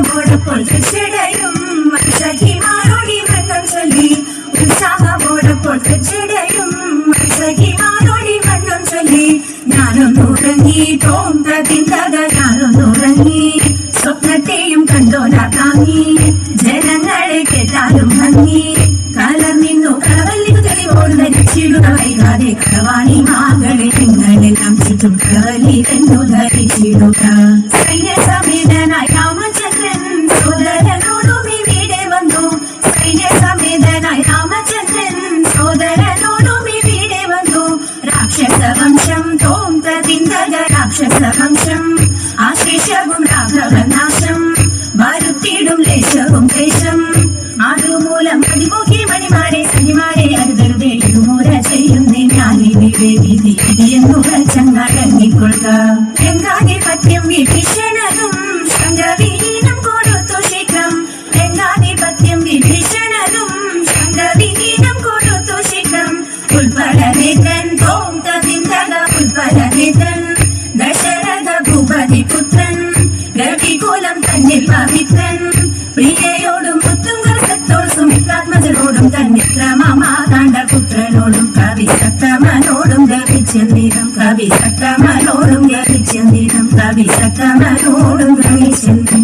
ഉത്സാഹമോടൊപ്പോൾ തീർച്ചടയും സഖിമാരോടി മണ്ണം ചൊല്ലി. ഉത്സാഹമോടൊപ്പോൾ തീർച്ചടയും സഖിമാരോടി മണ്ണം ചൊല്ലി. ഞാനൊന്നുറങ്ങി തോം പ്രതിന്തക ഞാനൊന്നുറങ്ങി സ്വപ്നത്തെയും കണ്ടോല താങ്ങി. ജനങ്ങളെ കേട്ടാലും ഭംഗി. കലർന്നിന്നു കടവല്ലിനു തെളിവോട് ധരിച്ചിടുക വൈകാതെ കടവാണി മാകളെ നിങ്ങളെല്ലാം ചുറ്റും കടവല്ലി എന്നു ധരിച്ചിടുക. സൈന്യ സമേതനായ തോം പ്രതിന്തക രാക്ഷസ വംശം ആശേഷവും രാഘവനാശം വരുത്തിടും ലേശവും ദേശം. അതുമൂലം അടിമുഖി മണിമാരെ സനിമാരെ അരുതരുതേ ഇടുമൂര ചെയ്യുന്നേ രംഗാധിപത്യം വിഭീഷണനും ശങ്കവിഹീനം കൊടുത്തു ശീഘ്രം രംഗാധിപത്യം വിഭീഷണനും ശങ്കവിഹീനം കൊടുത്തു ശീഘ്രം ഉൾപ്പലവേദൻ പുത്രൻ രവികുലം തന്നിൽ പവിത്രൻ പ്രിയയോടും മുത്തുങ്കർഷത്തോടും സുമിത്രാത്മജനോടും തന്നിത്രമാതാണ്ട പുത്രനോടും കവി സക്രമനോടും ഗവിചന്ദ്രിതം കവി സക്രമനോടും ഗവിചന്ദ്രിതം കവി സക്രമനോടും ഗവിചന്ദ്രിതം